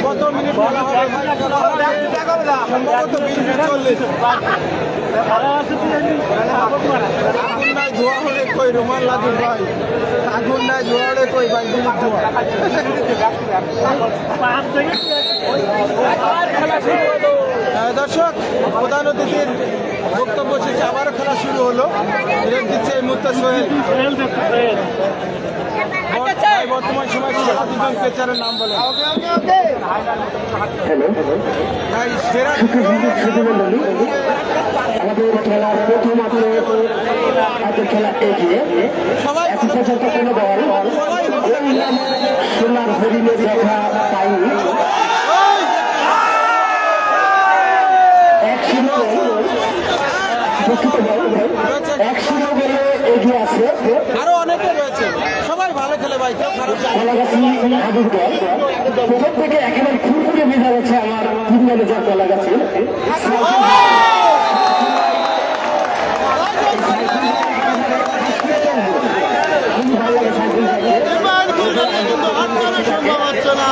কত মিনিট বলা হবে সম্ভবত মিনিট চল্লিশ আগুন নাই ধোয়া হলে কই রুমাল লাগুন ভাই? আগুন নাই ধোয়া হলে কই ভাই? ধোয়া। দর্শক প্রধান অতিথির বক্তব্য শেষে আবারও খেলা শুরু হলো। রেড দিচ্ছে এই মুহূর্তে সোহেল। বর্তমান সময় সেরা দুজন পেচারের নাম বলে ভাই সেরা আমাদের খেলার প্রথম আসলে খেলা এগিয়ে। সবাই কোনো দল ওই নামে সোনার হরিণে দেখা পাইনি এক শূন্য দুঃখিত ভাই, এক শূন্য বলে এগিয়ে আছে আরও অনেকে রয়েছে সবাই ভালো খেলে ভাই কেউ খারাপ খেলে না। কলাগাছি থেকে একেবারে খুরখুরে ভেজা হচ্ছে আমার টিম খুবই ভালো লাগে সাইকেল থেকে কিন্তু আটকানো সম্ভব হচ্ছে না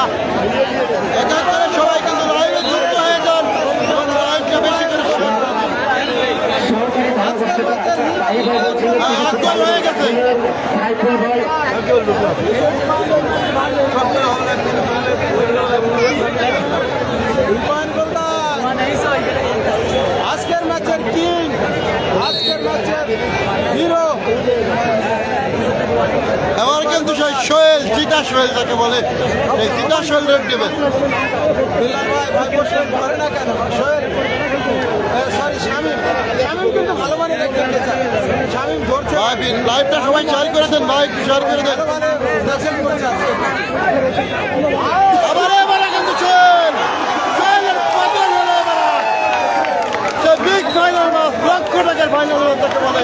একাত্তরে সবাই কিন্তু লাইভে যুক্ত হয়ে যান এবং লাইভটা বেশি করে share করুন। সরকারি ধারাভাষ্যটা তাই ভাই গোলদার। আজকের ম্যাচের কিং, আজকের ম্যাচের হিরো। এবার কিন্তু সেই সোহেল চিতা সোহেল যাকে বলে এই চিতা সোহেল রেড দেবেন ভাই ভাই বসে না কেন? সোহেল সরি শামিম শামিম কিন্তু ভালো মানে দেখতে চায় শামিম ধরছে ভাই লাইভটা সবাই শেয়ার করে দেন শেয়ার করে দেন। আবার এবারে। কিন্তু বিগ ফাইনাল ম্যাচ লক্ষ টাকার ফাইনাল বলে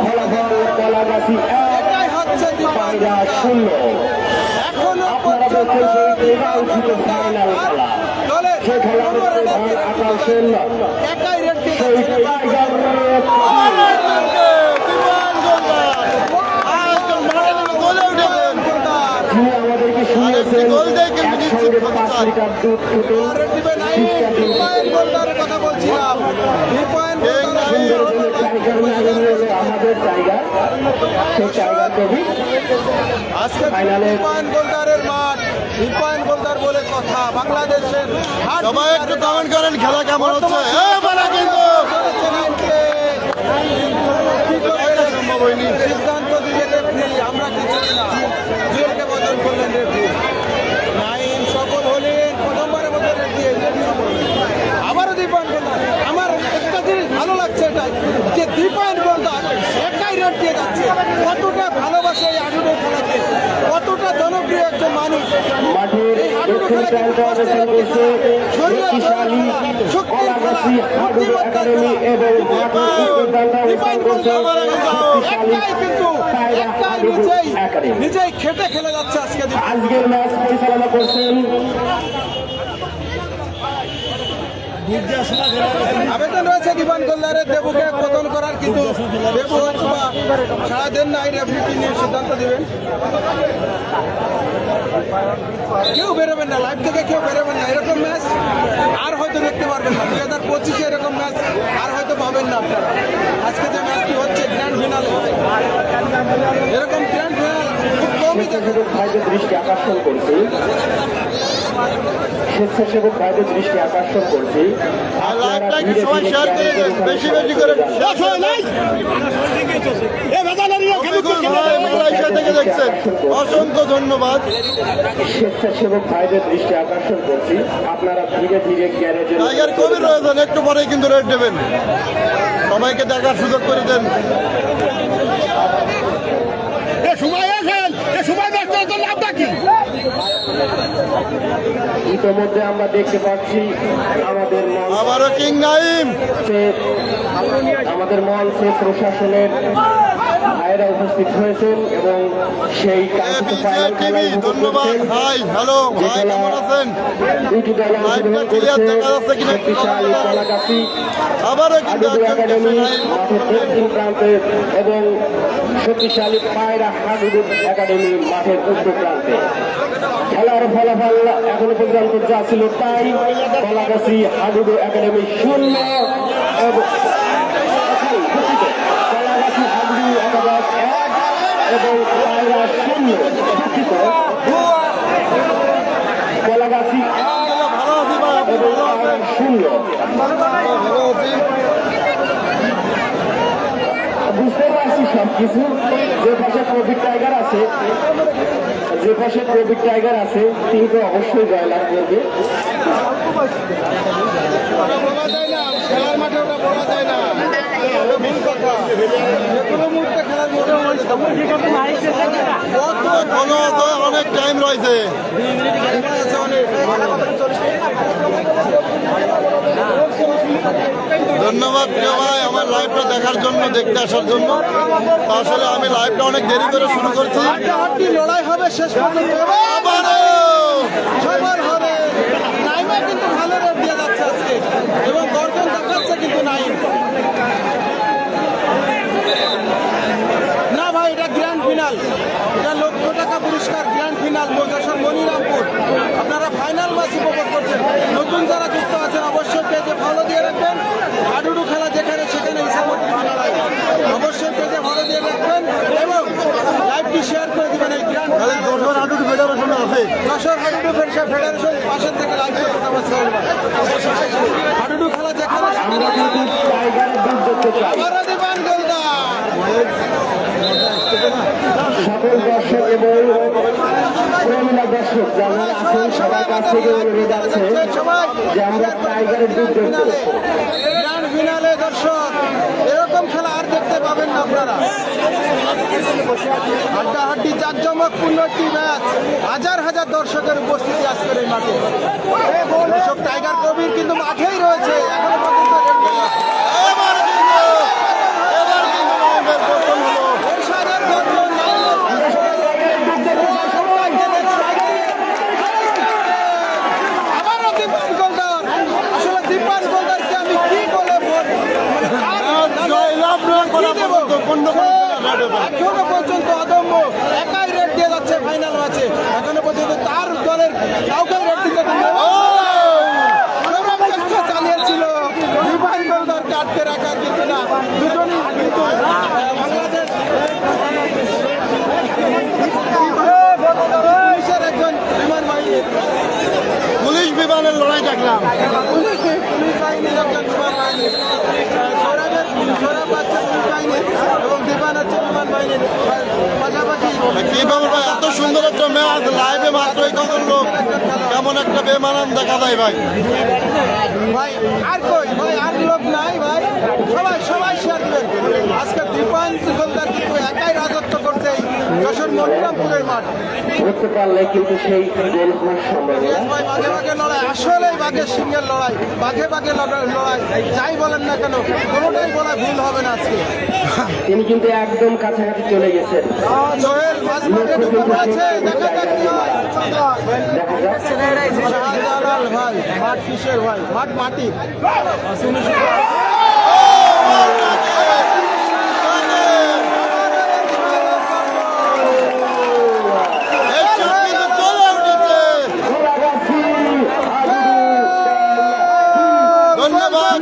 ফলাফল কলাগাছি এক গোলদার। শূন্য। সেই ফাইনাল খেলা। হচ্ছে সেই আমাদেরকে শুনিয়েছেন। একসঙ্গে পাঁচ লিটার দুধ হলো আমাদের টাইগার সেই টাইগার কবি ফাইনালে- মাঠ। দীপায়ন গোলদার বলে কথা বাংলাদেশের সবাই একটু কমেন্ট করেন খেলা কেমন হচ্ছে? সিদ্ধান্ত দিলে আমরা কিছু না। জুয়েলকে বদল করলেন রেফরি নাইন সফল হলেন প্রথমবারের মতো রেফরি আবারও দীপায়ন গোলদার আমার একটা জিনিস ভালো লাগছে এটাই যে দীপায়ন গোলদার একাই রেড দিয়ে যাচ্ছে কতটা ভালোবাসে এই আডুডের খেলাকে কতটা জনপ্রিয় একজন মানুষ মাঠের এই হাডুডু দক্ষিণ খেলা কিন্তু প্রান্তে কষ্টের অবস্থান একটি করছে খেলা। শরীরের শক্তিশালী খেলা, শক্তির খেলা, কলাগাছি হাডুডু বুদ্ধিমত্তার একাডেমি খেলা। এবং মাঠের উত্তর প্রান্তে অবস্থান দীপায়ন করছে গোলদার শক্তিশালী একাই কিন্তু টাইগার একাই হাডুডু নিজেই একাডেমি খেটে খেলে যাচ্ছে আজকে। আজকের ম্যাচ পরিচালনা করছেন আবেদন রয়েছে দিবান গোলদারের দেবুকে পতন করার, কিন্তু দেবু হয়তো বা সারা দিন নাই রেফারি নিয়ে সিদ্ধান্ত দিবেন। কেউ বেরোবেন না লাইভ থেকে কেউ বেরোবেন না, এরকম ম্যাচ আর হয়তো দেখতে পারবেন না। দুই হাজার পঁচিশে এরকম ম্যাচ আর হয়তো পাবেন না আপনারা। আজকে যে ম্যাচটি হচ্ছে গ্র্যান্ড ফিনালে এরকম গ্র্যান্ড ফিনাল খুব কমই দেখা দৃষ্টি আকর্ষণ করছি স্বেচ্ছাসেবক ভাইদের দৃষ্টি আকর্ষণ করছি। আর লাইভটা একটু সবাই শেয়ার করে দেন। বেশি বেশি করে শেয়ার করে দেন। রফিকুল ভাই মালয়েশিয়া থেকে দেখছেন? অসংখ্য ধন্যবাদ। স্বেচ্ছাসেবক ভাইদের দৃষ্টি আকর্ষণ করছি। আপনারা ধীরে ধীরে গ্যারেজের টাইগার কবি রয়েছেন একটু পরেই কিন্তু রেড দেবেন। সবাইকে দেখার সুযোগ করে দেন। ইতিমধ্যে আমরা দেখতে পাচ্ছি আমাদের মঞ্চে আমাদের সে প্রশাসনের ভাইয়েরা উপস্থিত হয়েছেন এবং সেই কাঙ্ক্ষিত ফাইনাল খেলায় ধন্যবাদ। ভাই হ্যালো ভাই কেমন আছেন? দুইটি দল অংশগ্রহণ clear করছে। দেখা যাচ্ছে কিনা? শক্তিশালী আবারও একাডেমি মাঠের দক্ষিণ প্রান্তে এবং শক্তিশালী পায়রা হাডুডু একাডেমি মাঠের উত্তর প্রান্তে। খেলার ফলাফল এখনও পর্যন্ত যা ছিল তাই কলাগাছি হাডুডু একাডেমি শূন্য এবং এক এবং পারছি সবকিছু। যে পাশে প্রবীর টাইগার আছে, যে পাশে প্রবীর টাইগার আছে, তিনি তো অবশ্যই জয়লাভ করবে। যায় না। অনেক টাইম রয়েছে ধন্যবাদ প্রিয় ভাই, আমার লাইভটা দেখার জন্য, দেখতে আসার জন্য। আসলে আমি লাইভটা অনেক দেরি করে শুরু করছি। লড়াই হবে। শেষ কিন্তু ভালো রেট দিয়ে যাচ্ছে আজকে। এবং গর্জন দেখাচ্ছে কিন্তু নাইম না ভাই এটা গ্র্যান্ড ফিনাল এটা লক্ষ টাকা পুরস্কার গ্র্যান্ড ফিনাল যশোর মনিরামপুর। আপনারা ফাইনাল ম্যাচ উপভোগ করছেন। নতুন যারা যুক্ত আছেন অবশ্যই পেজে ফলো দিয়ে রাখবেন। হাডুডু খেলা যেখানে সেখানে ইসামতি লড়াই অবশ্যই পেজে ফলো দিয়ে রাখবেন এবং লাইভটি শেয়ার করে দিবেন এই গ্র্যান্ড খালি যশোর হাডুড ফেডারেশন আছে। যশোর হাডুডু ফেডারেশন ফেডারেশন পাশের থেকে লাইভ পারছে হাডুডু খেলা যেখানে আমরা সকল দর্শক এবং প্রমিলা দর্শক যারা আছেন, সবার কাছ থেকে অনুরোধ আছে যে আমরা টাইগারের দুধ ফিনালে দর্শক। এরকম খেলা আর দেখতে পাবেন না আপনারা। হাড্ডাহাড্ডি জাঁকজমকপূর্ণ একটি ম্যাচ। হাজার হাজার দর্শকের উপস্থিতি আজকের এই মাঠে। দর্শক টাইগার কবির কিন্তু মাঠেই রয়েছে। এখনও পর্যন্ত এখনও পর্যন্ত অদম্য। একাই রেড দিয়ে যাচ্ছে ফাইনাল ম্যাচে এখনও পর্যন্ত তার দলের কাউকে রেড দিতে চালিয়েছিল। দীপান গোলদারকে আটকে রাখার কিন্তু না দুজনই কিন্তু আহ, বাংলাদেশ পুলিশের একজন বিমান বাহিনী পুলিশ বিমানের লড়াই দেখলাম পুলিশ পুলিশ বাহিনীর একজন বিমান বাহিনী আহ, সৌরভের সৌরভ বাচ্চা পুলিশ বাহিনী এবং বিমান হচ্ছে বিমান বাহিনীর পাশাপাশি কীভাবে ভাই এত সুন্দর একটা ম্যাচ লাইভে মাত্রই কত লোক। কেমন একটা বেমানান দেখা যায় ভাই। ভাই, আর কই? ভাই, আর লোক নাই ভাই। সবাই সবাই শেয়ার দিবেন। আজকে দীপান্ত গোলদার কিন্তু একাই রাজত্ব করছে এই যশোর মনিরামপুরের মাঠ। ধরতে পারলে কিন্তু সেই গোল হওয়ার সম্ভাবনা বাঘে বাঘে লড়াই আসলেই বাঘের সিংহের লড়াই বাঘে বাঘে লড়াই লড়াই যাই বলেন না কেন কোনোটাই বলা ভুল হবে না আজকে। তিনি কিন্তু একদম কাছাকাছি চলে গেছেন। সোহেল মাঝ মাঠে ঢুকে পড়েছে দেখা যাক কি হয়। শাহজালাল ভাই মাঠ কিসের ভাই? মাঠ মাটি এই চোট কিন্তু চলে উঠেছে গোলাগাছি, হাডুডু, ধন্যবাদ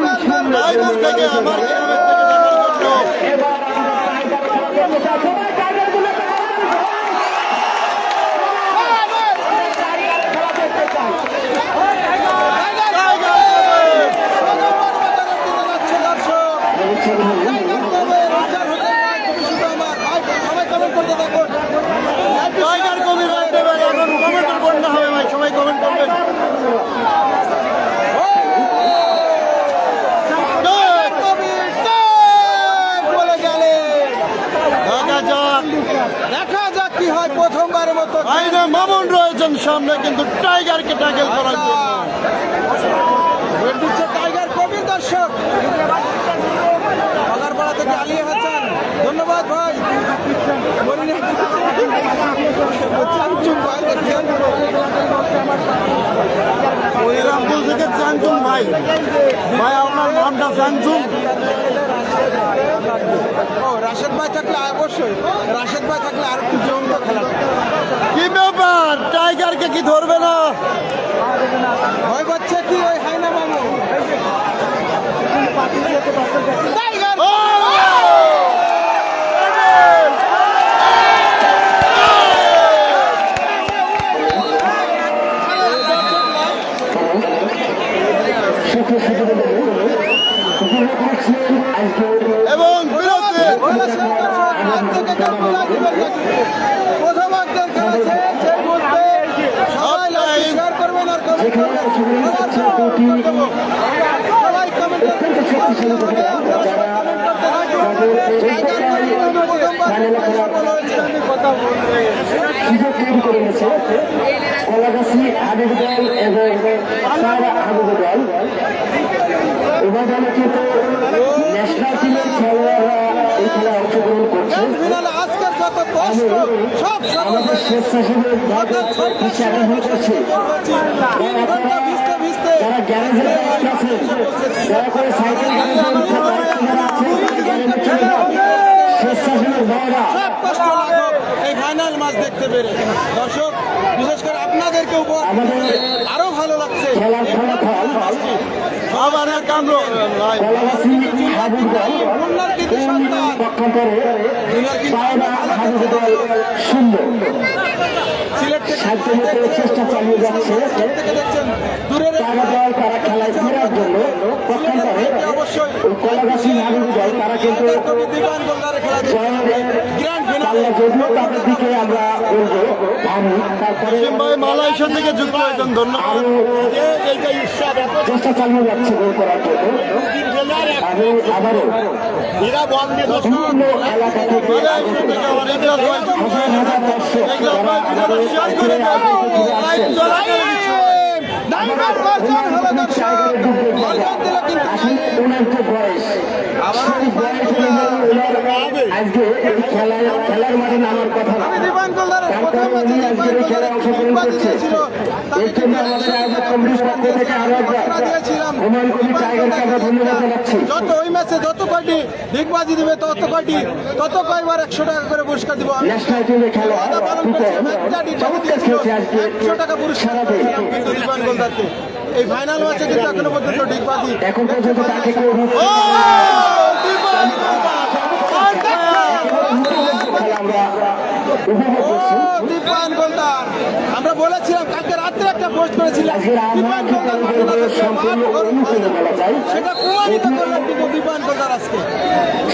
লাইভ থেকে আমার গ্রামের থেকে দেখার জন্য এবার আমরা টাইগার খেলা দেখতে চাই। সবাই টাইগারগুলো টাইগার খেলা দেখতে চাই। টাইগার কবি রাইট দেবেন এখন কমেন্টের বন্যা হবে ভাই সবাই কমেন্ট করবেন দেখা যাক দেখা যাক কি হয় প্রথমবারের মতো আইনে মামুন রয়েছেন সামনে কিন্তু টাইগারকে ট্যাকেল করার জন্য। টাইগার কবির দর্শক। বাগারপাড়া থেকে আলিয়া হাসান। ধন্যবাদ ভাই। চাঞ্চুক ভাই দেখছেন রামপুর থেকে জানতুম ভাই। ভাই আপনার নামটা জানতুম ও রাশেদ ভাই থাকলে অবশ্যই। রাশেদ ভাই থাকলে আর একটু জমতো খেলাটা কি ব্যাপার টাইগারকে কি ধরবে না ভয় পাচ্ছে কি ওই হাইনা মামু টাইগার ও! এবং বিরতি প্রথমার্ধের খেলা শেষ, সেই মুহূর্তে সবাই লাইক শেয়ার সবাই কমেন্ট করতে থাকুন। প্রথমবার সফল হয়েছে। সুযোগ তৈরি করে নিয়েছে কলাগাছি হাবিব দল এবং সারা হাবিব দল এবার দলে কিন্তু ন্যাশনাল টিমের খেলোয়াড়রা এই খেলায় অংশগ্রহণ করছে যত কষ্ট সব যারা গ্যারেজের কাছে আছেন যারা করে সাইকেল সব কষ্ট লাঘব এই ফাইনাল ম্যাচ দেখতে পেরে। দর্শক বিশেষ করে আপনাদেরকে উপহার আরও ভালো লাগছে। আবার কামড় কিন্তু সন্তান। সিলেট থেকে চেষ্টা চালিয়ে যাচ্ছে। থেকে দেখছেন। দূরের তারা দল তারা খেলায় ফেরার জন্য অবশ্যই কলাগাছি হাবিব দল তারা কিন্তু তাদের দিকে আমরা আমি তারপরে মালয়েশিয়া থেকে যুক্ত হয়েছেন ধন্যবাদ। চেষ্টা চালিয়ে যাচ্ছে গোল করার জন্য। আমি আবারও বিভিন্ন এলাকা থেকে মালয়েশিয়া থেকে আমার ইতিহাস ভাই যুক্ত হাজার হাজার দর্শক আজকে এই খেলায় খেলার মাঠে নামার কথা না আমি দিবান গোলদারে প্রথম তারপরে ম্যাচে উনি আজকের এই খেলায় অংশগ্রহণ করছে এর জন্য আমাদের আয়োজক কমিটির পক্ষ থেকে আরও একবার হুমায়ুন কবির টাইগারকে আমরা ধন্যবাদ জানাচ্ছি যত ওই ম্যাচে যত কয়টি ডিগবাজি দিবে তত কয়টি তত কয়বার একশো টাকা করে পুরস্কার দিব ন্যাশনাল টিমে খেলা চমৎকার খেলছে আজকে একশো টাকা পুরস্কার সারাদিন কিন্তু দিবান এই ফাইনাল ম্যাচে কিন্তু এখনও পর্যন্ত ডিগবাজি এখন পর্যন্ত তাকে কেউ আমরা উপভোগ করছি দীপান গোলদার। আমরা বলেছিলাম কালকে রাত্রে একটা পোস্ট করেছিলাম। আজকের গোলদার সম্পূর্ণ মাঠ গরম হয় অনুকূলে না। বলা যায় সেটা প্রমাণিত করলেন কিন্তু দীপান গোলদার আজকে।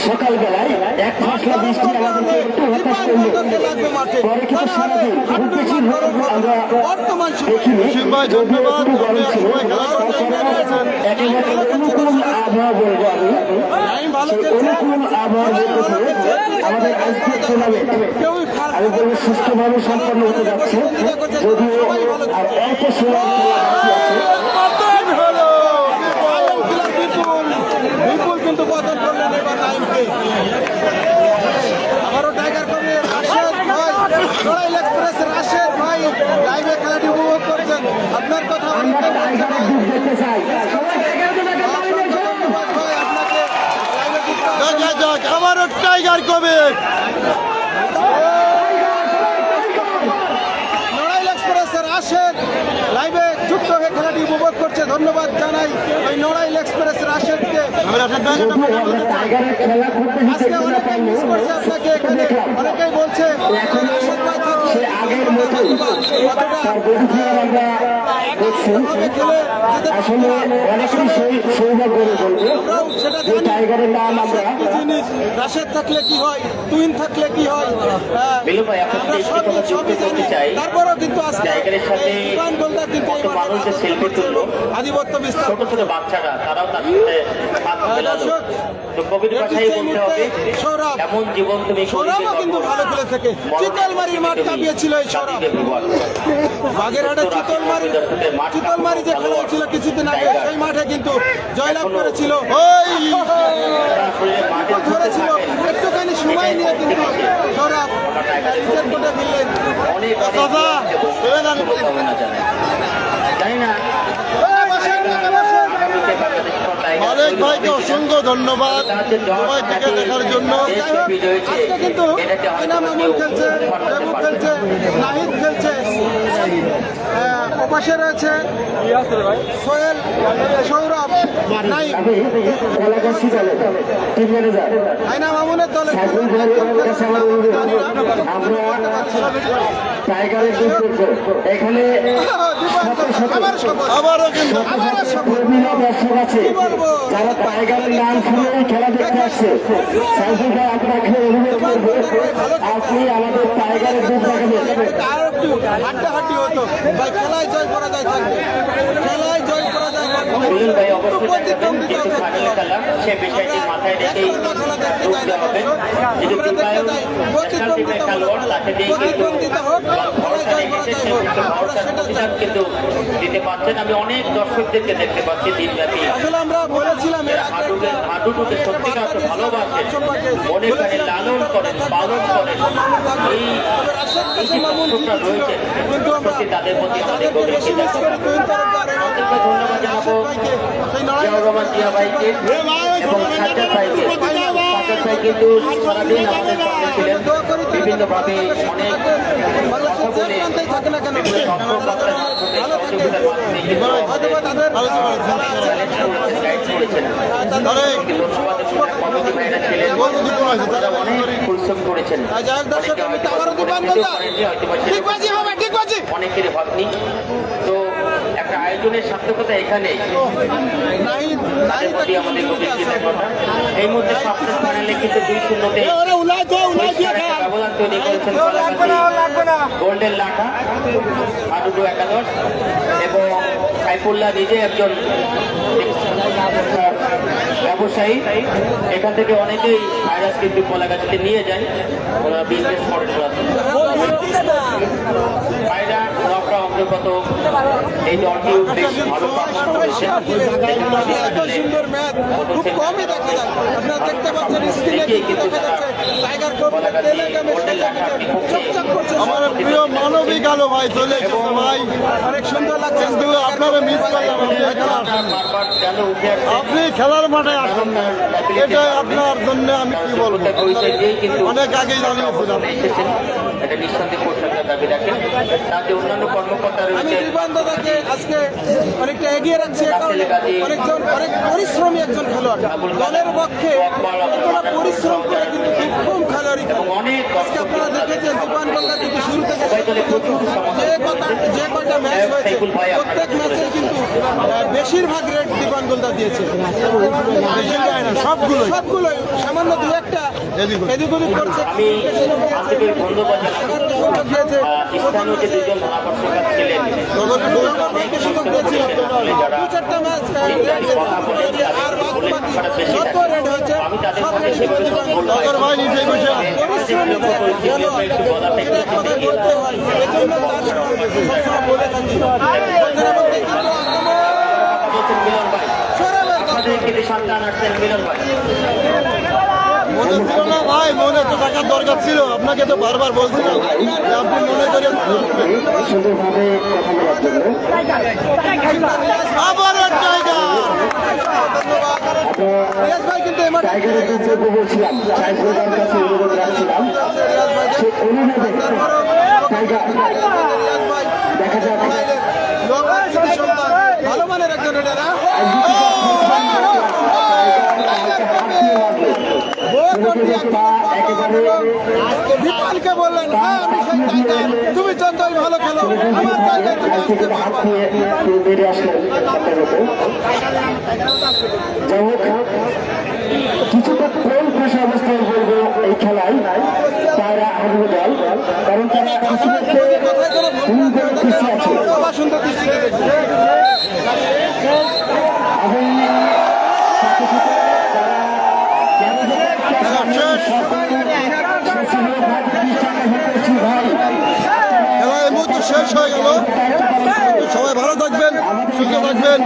সকালবেলায় এক মশলা বৃষ্টি আমাদেরকে একটু হতাশ করল। পরে কিন্তু সারাদিন খুব বেশি। আমরা দেখিনি। ধন্যবাদ। একেবারে অনুকূল আবহাওয়া বলব আমি। সেই অনুকূল আবহাওয়ার মধ্যে আমাদের আজকের টুর্নামেন্ট আমি বলব সুস্থভাবে সম্পন্ন হতে যাচ্ছে। যদিও আর অল্প সময় বাকি আছে। কিন্তু পতন করলেন এবার নাইমকে আবারও টাইগার রাশেদ ভাই এক্সপ্রেস রাশেদ ভাই লাইভে খেলাটি উপভোগ করছেন। আপনার কথা আমরা অনেকটা টাইগারের দিক দেখতে চাই। ধন্যবাদ ভাই আপনাকে লাইভে যুক্ত আছেন। দেখা যাক আবারও টাইগার কবে নড়াইল এক্সপ্রেসের রাশেদ লাইভে হয়ে খেলাটি উপভোগ করছে। ধন্যবাদ জানাই ওই নড়াইল এক্সপ্রেস রাশেদকে। আজকে অনেকেই মিস করছে আপনাকে এখানে। অনেকেই বলছে এখন রাশেদ ভাই সে আগের মতোই তার বডি আমরা দেখছি আসলে অনেকেই সেই সৌভাগ্য বলব যে টাইগারের নাম আমরা রাশেদ থাকলে কি হয় থাকলে কি হয় হ্যাঁ। তারপরেও কিন্তু টাইগারের সাথে কিন্তু মানুষ যে সেলফি তুললো। আধিপত্য বিস্তার ছোট ছোট বাচ্চারা তারাও তার সাথে হাত হ্যাঁ, কবির বলতে হবে এমন জীবন তুমি কিন্তু ভালো খেলে থাকে। চিতলমারির মাঠ কাঁপিয়েছিল এই সৌরভ বাগেরহাটে চিতলমারি চিতলমারি যে খেলা হয়েছিল কিছুদিন আগে সেই মাঠে কিন্তু জয়লাভ করেছিল। ওই! ধরেছিল একটুখানি সময় নিয়ে কিন্তু সৌরভ নিজের কোটে ফিরলেন। জানি না। মালিক ভাইকে অসংখ্য ধন্যবাদ সবাই থেকে দেখার জন্য। আজকে কিন্তু খেলছে নাহিদ খেলছে। ওপাশে রয়েছে সোহেল সৌরভ আইনা মামুনের দলে টাইগারের দুর্যোগ এখানে কর্মীরা দর্শক আছে যারা টাইগারের নাম শুনে খেলা দেখতে আসছে সাইফুল ভাই আপনাকে অনুরোধ করব আপনি আমাদের টাইগারের দুধ দেখাবেন হাড্ডাহাড্ডি হতো। খেলায় জয় থাকবে খেলায় জয় করা যায় থাকবে। সুনীল ভাই অবশ্যই দেখাবেন যেহেতু খেলা সে বিষয়টি মাথায় রেখেই ঢুকতে হবে। প্রতিদ্বন্দ্বিতা খেলোয়াড় তাকে দিয়ে কিন্তু করা হোক। কিন্তু দিতে পারছেন আমি অনেক দর্শকদেরকে দেখতে পাচ্ছি দিনব্যাপী আসলে আমরা বলেছিলাম হাডুকে একটা- সত্যিকার ভালোবাসেন মনে বলেছিলাম লালন করেন পালন করেন এই এই যে দর্শকরা রয়েছে সত্যি তাদের প্রতি আমাদের করি ধন্যবাদ জানাব জিয়াউর রহমান জিয়া ভাইকে এবং সাজ্জাদ ভাইকে সাজ্জাদ ভাই কিন্তু সারাদিন আমাদের ছিলেন। বিভিন্ন তারা অনেক পরিশ্রম করেছেন যাই হোক দর্শক অনেকে আমি তো আয়োজনের সার্থকতা প্রতি আমাদের এই মুহূর্তে ফাইনালে কিন্তু দুই শূন্যতে ব্যবধান তৈরি করেছেন গোল্ডেন হাডুডু একাদশ এবং সাইফুল্লাহ নিজে একজন ব্যবসায়ী। এখান থেকে অনেকেই ভাইরাস কিন্তু কলাগাছিতে নিয়ে যায়। ওরা বিজনেস করেন রকরা এই দলটিও বেশ ভালো এত সুন্দর ম্যাচ খুব কমই দেখা যায়। আপনারা দেখতে পাচ্ছেন স্ক্রিনে দেখা যাচ্ছে টাইগার খুব টেলিগ্রামে চকচক করছে আমার প্রিয় মানবিক আলো ভাই চলে এসেছে ভাই। অনেক সুন্দর লাগছে। কিন্তু আপনারা মিস করলাম আপনি আসছে আপনি খেলার মাঠে আসুন। না এটাই আপনার জন্য আমি কি বলব? অনেক আগেই জানিয়েছিলাম। এটা নিঃসন্দেহে দাবি রাখেন। তার যে অন্যান্য কর্মকর্তা রয়েছে আজকে অনেকটা এগিয়ে রাখছি অনেকজন অনেক পরিশ্রমী একজন খেলোয়াড়। দলের পক্ষে পরিশ্রম করে কিন্তু খুব কম খেলোয়াড়ই আজকে আপনারা দেখেছেন দীপান গঙ্গা কিন্তু শুরু থেকে যে কথা যে কটা ম্যাচ হয়েছে প্রত্যেক ম্যাচে কিন্তু বেশিরভাগ রেট দীপান গোলদা দিয়েছে। সবগুলো। সবগুলোই। সামান্য দু একটা এদিক ওদিক। করছে। হয়। সন্তান আসছেন মিলন ভাই। মনে ছিল না ভাই মনে তো টাকার দরকার ছিল। আপনাকে তো বারবার বলছিলাম যে আপনি মনে করে সুন্দরভাবে কথা বলার জন্য আবার এক টাইগারের বলছিলাম কাছে অনুরোধ রাখছিলাম অনুরোধে টাইগার দেখা যাক। ভালো মানের একজন রেডার দীপালকে বললেন হ্যাঁ আমি সেই টাইগার। তুমি যতই ভালো খেলো আমার টাইগার তুমি আসতে পারবা বেরিয়ে আসলেন যাই হোক কিছুটা কোন পেশা অবস্থান করব এই খেলায় তারা হারবে দল কারণ তারা করে পিছিয়ে আছে। বাবা খেলা এই মুহূর্তে শেষ হয়ে গেল। সবাই ভালো থাকবেন, সুস্থ থাকবেন।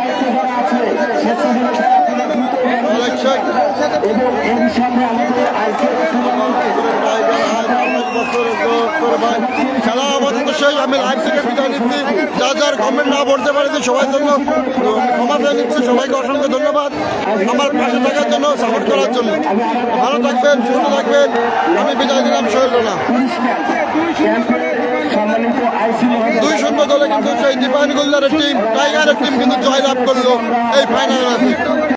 এবং এর সামনে আমাদের আইসিএল তোর ভাই খেলা আপাতত শেষ। আমি লাইভ থেকে বিদায় নিচ্ছি। যা যার কমেন্ট না পড়তে পারেছি সবার জন্য ক্ষমা চেয়ে নিচ্ছি। সবাইকে অসংখ্য ধন্যবাদ। আমার পাশে থাকার জন্য সাপোর্ট করার জন্য। ভালো থাকবেন, সুস্থ থাকবেন। আমি বিদায় দিলাম সম্মানিত আইসি দুই শূন্য দলে কিন্তু সেই দীপায়ন গোল্লারের টিম টাইগারের টিম কিন্তু জয়লাভ করল এই ফাইনাল